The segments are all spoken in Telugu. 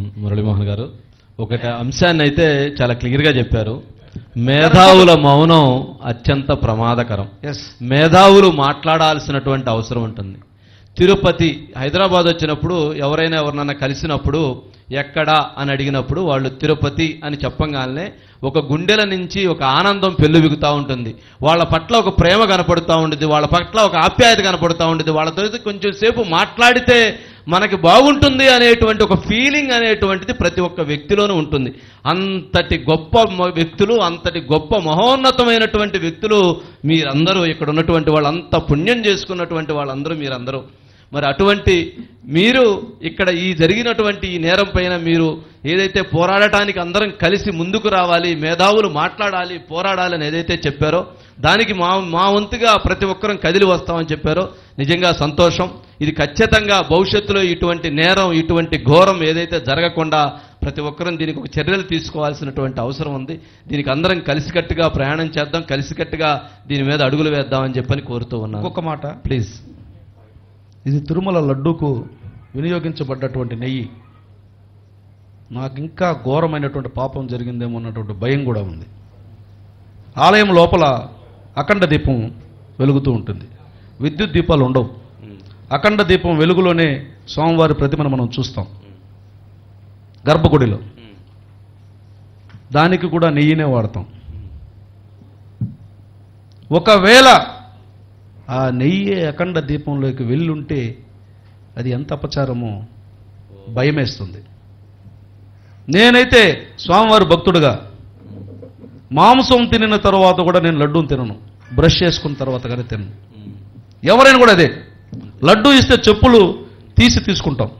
మురళీమోహన్ గారు ఒకటి అంశాన్ని అయితే చాలా క్లియర్గా చెప్పారు. మేధావుల మౌనం అత్యంత ప్రమాదకరం. ఎస్ మేధావులు మాట్లాడాల్సినటువంటి అవసరం ఉంటుంది. తిరుపతి హైదరాబాద్ వచ్చినప్పుడు ఎవరైనా ఎవరినన్నా కలిసినప్పుడు ఎక్కడా అని అడిగినప్పుడు వాళ్ళు తిరుపతి అని చెప్పంగానే ఒక గుండెల నుంచి ఒక ఆనందం పెళ్ళుబిగుతూ ఉంటుంది. వాళ్ళ పట్ల ఒక ప్రేమ కనపడుతూ ఉంటుంది. వాళ్ళ పట్ల ఒక ఆప్యాయత కనపడుతూ ఉంటుంది. వాళ్ళతో కొంచెం సేపు మాట్లాడితే మనకి బాగుంటుంది అనేటువంటి ఒక ఫీలింగ్ అనేటువంటిది ప్రతి ఒక్క వ్యక్తిలోనూ ఉంటుంది. అంతటి గొప్ప వ్యక్తులు అంతటి గొప్ప మహోన్నతమైనటువంటి వ్యక్తులు మీరందరూ ఇక్కడ ఉన్నటువంటి వాళ్ళంతా పుణ్యం చేసుకున్నటువంటి వాళ్ళందరూ మీరందరూ. మరి అటువంటి మీరు ఇక్కడ ఈ జరిగినటువంటి ఈ నేరం పైన మీరు ఏదైతే పోరాడటానికి అందరం కలిసి ముందుకు రావాలి మేధావులు మాట్లాడాలి పోరాడాలి అని ఏదైతే చెప్పారో దానికి మా మా వంతుగా ప్రతి ఒక్కరం కదిలి వస్తామని చెప్పారో నిజంగా సంతోషం. ఇది ఖచ్చితంగా భవిష్యత్తులో ఇటువంటి నేరం ఇటువంటి ఘోరం ఏదైతే జరగకుండా ప్రతి ఒక్కరం దీనికి ఒక చర్యలు తీసుకోవాల్సినటువంటి అవసరం ఉంది. దీనికి అందరం కలిసికట్టుగా ప్రయాణం చేద్దాం కలిసికట్టుగా దీని మీద అడుగులు వేద్దామని చెప్పని కోరుతూ ఉన్నాను. ఇంకొక మాట. ప్లీజ్ ఇది తిరుమల లడ్డూకు వినియోగించబడ్డటువంటి నెయ్యి. నాకు ఇంకా ఘోరమైనటువంటి పాపం జరిగిందేమో అన్నటువంటి భయం కూడా ఉంది. ఆలయం లోపల అఖండ దీపం వెలుగుతూ ఉంటుంది. విద్యుత్ దీపాలు ఉండవు. అఖండ దీపం వెలుగులోనే స్వామివారి ప్రతిమను మనం చూస్తాం. గర్భగుడిలో. దానికి కూడా నెయ్యినే వాడతాం. ఒకవేళ ఆ నెయ్యి అఖండ దీపంలోకి వెళ్ళుంటే అది ఎంత అపచారమో భయమేస్తుంది. నేనైతే స్వామివారి భక్తుడుగా మాంసం తినిన తర్వాత కూడా నేను లడ్డూని తినను. బ్రష్ చేసుకున్న తర్వాత కానీ తినను. ఎవరైనా కూడా అదే. లడ్డు ఇస్తే చెప్పులు తీసి తీసుకుంటాం.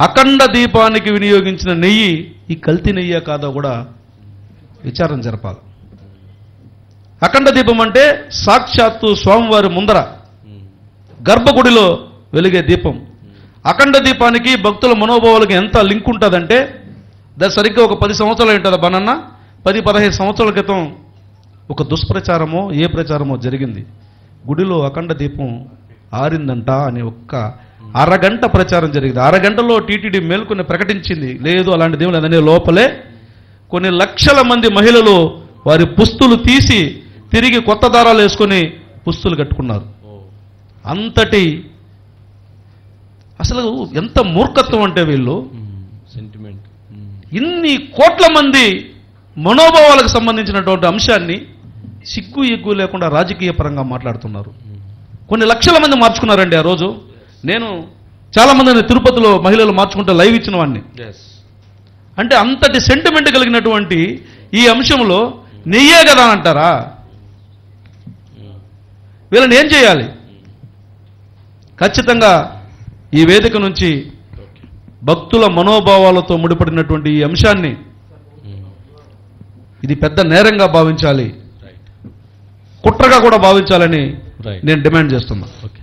అఖండ దీపానికి వినియోగించిన నెయ్యి ఈ కల్తీ నెయ్యా కాదో కూడా విచారం జరపాలి. అఖండ దీపం అంటే సాక్షాత్తు స్వామివారి ముందర గర్భగుడిలో వెలిగే దీపం. అఖండ దీపానికి భక్తుల మనోభావాలకి ఎంత లింక్ ఉంటుందంటే దాని సరిగ్గా ఒక పది సంవత్సరాలు ఉంటుంది బనన్న పది పదహైదు సంవత్సరాల క్రితం ఒక దుష్ప్రచారమో ఏ ప్రచారమో జరిగింది. గుడిలో అఖండ దీపం ఆరిందంట అని ఒక్క అరగంట ప్రచారం జరిగింది. అరగంటలో టీటీడీ మేల్కొని ప్రకటించింది. లేదు అలాంటి దేవుడు అనే లోపలే కొన్ని లక్షల మంది మహిళలు వారి పుస్తులు తీసి తిరిగి కొత్త దారాలు వేసుకొని పుస్తులు కట్టుకున్నారు. అంతటి అసలు ఎంత మూర్ఖత్వం అంటే వీళ్ళు? సెంటిమెంట్ ఇన్ని కోట్ల మంది మనోభావాలకు సంబంధించినటువంటి అంశాన్ని సిగ్గు ఎగ్గు లేకుండా రాజకీయ పరంగా మాట్లాడుతున్నారు. కొన్ని లక్షల మంది మార్చుకున్నారండి ఆ రోజు. నేను చాలా మందిని తిరుపతిలో మహిళలు మార్చుకుంటే లైవ్ ఇచ్చిన వాడిని అంటే అంతటి సెంటిమెంట్ కలిగినటువంటి ఈ అంశంలో నెయ్యే కదా అంటారా? వీళ్ళని ఏం చేయాలి? ఖచ్చితంగా ఈ వేదిక నుంచి భక్తుల మనోభావాలతో ముడిపడినటువంటి ఈ అంశాన్ని ఇది పెద్ద నేరంగా భావించాలి. కుట్రగా కూడా భావించాలని నేను డిమాండ్ చేస్తున్నా. ఓకే